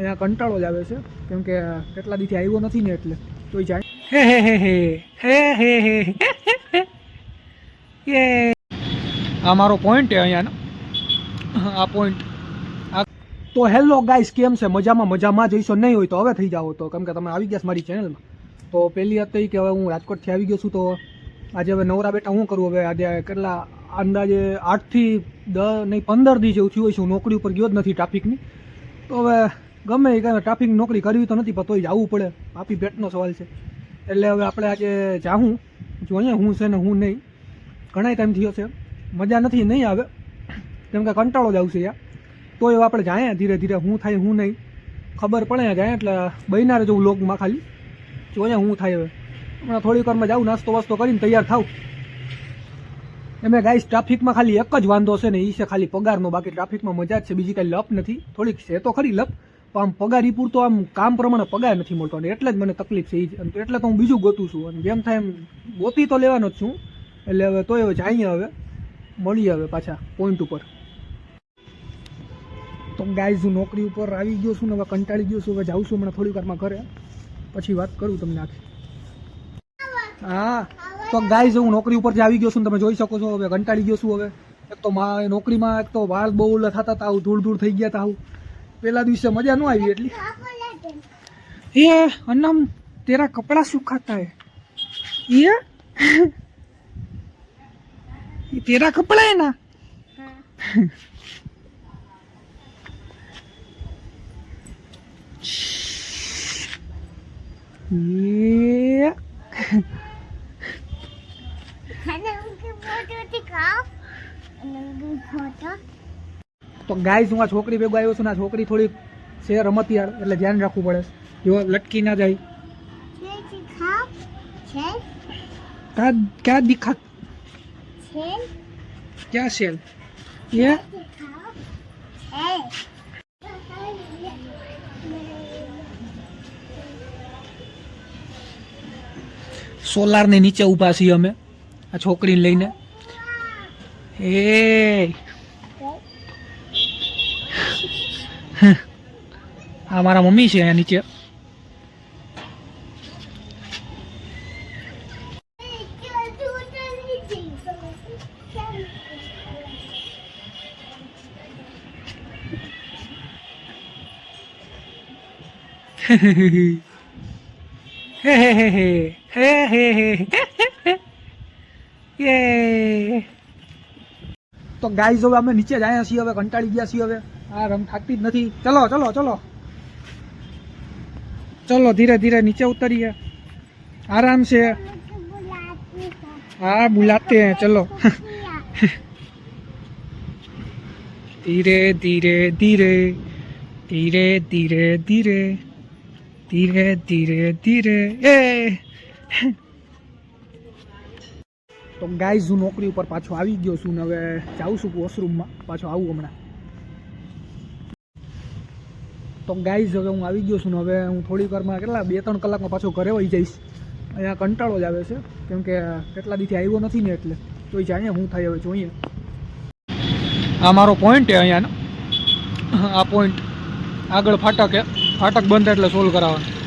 અહીંયા કંટાળો જ આવે છે કેમ કે કેટલા દીથી આવ્યો નથી ને એટલે તોય જાય હે હે હે હે હે હે હે યે આ મારો પોઈન્ટ છે અહીંયાનો આ પોઈન્ટ આ તો હેલો ગાઈસ કેમ છે મજામાં મજામાં જઈશો નહીં હોય તો હવે થઈ જાઓ તો કેમ કે તમે આવી ગયા મારી ચેનલમાં તો પહેલી વાત તો કે હવે હું રાજકોટથી આવી ગયો છું તો આજે હવે નવરા બેઠા હું કરું હવે આજે કેટલા અંદાજે આઠથી દસ નહીં પંદર દી જેવું થયું હોય છે હું નોકરી ઉપર ગયો જ નથી ટ્રાફિકની તો હવે ગમે એ કાંઈ ટ્રાફિક નોકરી કરવી તો નથી, પણ તોય જવું પડે. પાપી ભેટનો સવાલ છે. એટલે હવે આપણે આજે જાઉં જોઈએ હું છે ને હું નહીં. ઘણા ટાઈમ થયો છે. મજા નથી, નહીં આવે. કેમ કે કંટાળો જ આવશે યાર. તો એવું આપણે જાય ધીરે ધીરે, હું થાય હું નહીં. ખબર પડે જાય, એટલે બહેનારે જવું લોકમાં ખાલી. જોઈએ હું થાય હવે. હમણાં થોડીક વારમાં જાઉં, નાસ્તો વાસ્તો કરીને તૈયાર થાવ એમે ગાઈસ ટ્રાફિકમાં ખાલી એક જ વાંધો છે ને એ છે ખાલી પગારનો. બાકી ટ્રાફિકમાં મજા જ છે, બીજી કાંઈ લપ નથી. થોડીક છે તો ખરી લપ. પણ આમ પગાર એ પૂરતો આમ કામ પ્રમાણે પગાર નથી મળતો અને એટલે જ મને તકલીફ છે એ એટલે તો હું બીજું ગોતું છું. અને જેમ થાય એમ ગોતી તો લેવાનો જ છું. એટલે હવે તોય હવે જઈએ હવે. મળીએ હવે પાછા પોઈન્ટ ઉપર. તો ગાઈઝ હું નોકરી ઉપર આવી ગયો છું ને હવે કંટાળી ગયો છું. હવે જાઉં છું હમણાં થોડીક વારમાં ઘરે. પછી વાત કરું તમને આખી. હા. તો ગાઈઝ હું નોકરી જે આવી ગયો છું તમે જોઈ શકો છો. હવે કંટાળી ગયો છું હવે. એક તો મા નોકરીમાં એક તો વાળ બહુ થતા હતા, આવું ધૂળ ધૂળ થઈ ગયા હતા આવું. પહેલા દિવસે મજા ન આવી એટલી. એ અનમ તેરા કપડા સુખાતા હે. એ તેરા કપડા હે ના? Yeah. અને ઉનકે તો ગાઈઝ હું આ છોકરી ભેગો આવ્યો છું ને આ છોકરી થોડી છે રમતિયાળ એટલે ધ્યાન રાખવું પડે. જો લટકી ના જાય. દિખાઓ ક્યાં દિખા ક્યાં શેલ ये દિખાઓ સોલાર ને નીચે ઊભા છીએ અમે આ છોકરીને લઈને. એ આ મારા મમ્મી છે અહીંયા નીચે. તો ગાય જો અમે નીચે જ આવ્યા છીએ, હવે કંટાળી ગયા છીએ, હવે. આ રમ થાકતી જ નથી. ચલો ચલો ચલો. ચલો, ધીરે ધીરે નીચે ઉતરીએ. આરામ છે. હા બુલાતે ચલો. ધીરે ધીરે ધીરે. ધીરે ધીરે ધીરે. ધીરે ધીરે ધીરે. એ! તો ગાય હું નોકરી ઉપર પાછો આવી ગયો છું ને હવે જાઉં છું વોશરૂમમાં પાછો આવું હમણાં. તો ગાઈઝ, હવે હું આવી ગયો છું ને હવે હું થોડીક વારમાં કેટલા બે ત્રણ કલાકમાં પાછો ઘરે વહી જઈશ. અહીંયા કંટાળો જ આવે છે, કેમ કે કેટલા દીથી આવ્યો નથી ને એટલે. તોય જાણીએ હું થાય હવે જોઈએ. આ મારો પોઈન્ટ છે અહીંયાનો. આ પોઈન્ટ આગળ ફાટક છે ફાટક બંધ એટલે સોલ્વ કરાવવાનું.